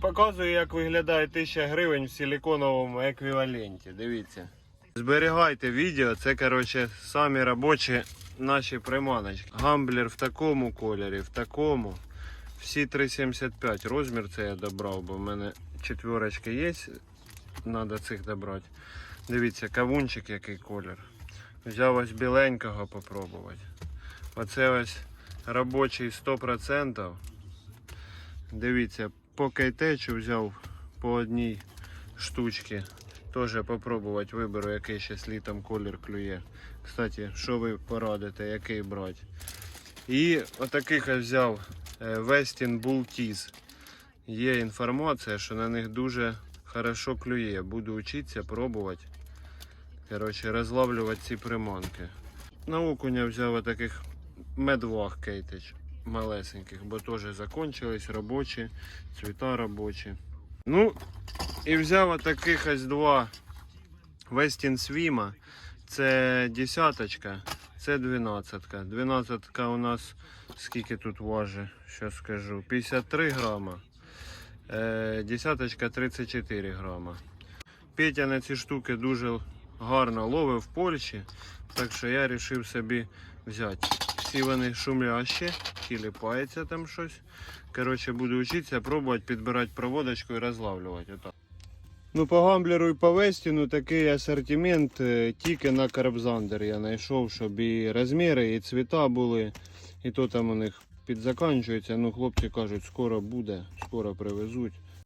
Показую, як виглядає 1000 гривень в силіконовому еквіваленті. Дивіться. Зберігайте відео, це коротше самі робочі наші приманочки. Гамблер в такому кольорі, в такому. Всі 3,75 розмір це я добрав, бо в мене четверочки є. Треба цих добрати. Дивіться, кавунчик який колір. Взяв ось біленького попробувати. Оце ось робочий 100%. Дивіться, по кейтечу взяв по одній штучці. Теж попробувати виберу, який ще літом колір клює. Кстати, що ви порадите, який брати. І отаких я взяв е, Westin Bull Tees. Є інформація, що на них дуже хорошо клює. Буду вчитися, пробувати. Коротше, розловлювати ці приманки. На окуня взяв таких медваг кейтич малесеньких, бо теж закончились робочі, цвіта робочі. Ну, і взяв отаких ось два Westin Swim. Це десяточка, це дванадцятка. Дванадцятка у нас скільки тут важить, що скажу, 53 грама. Е, десяточка 34 грама. Петя на ці штуки дуже гарно ловив в Польщі, так що я вирішив собі взяти. Всі вони шумлящі, тіліпається там щось. Коротше, буду вчитися, пробувати підбирати проводочку і розлавлювати. Отак. Ну, по гамблеру і по вестіну такий асортимент е, тільки на Карбзандер я знайшов, щоб і розміри, і цвіта були, і то там у них підзаканчується. Ну, хлопці кажуть, скоро буде, скоро привезуть.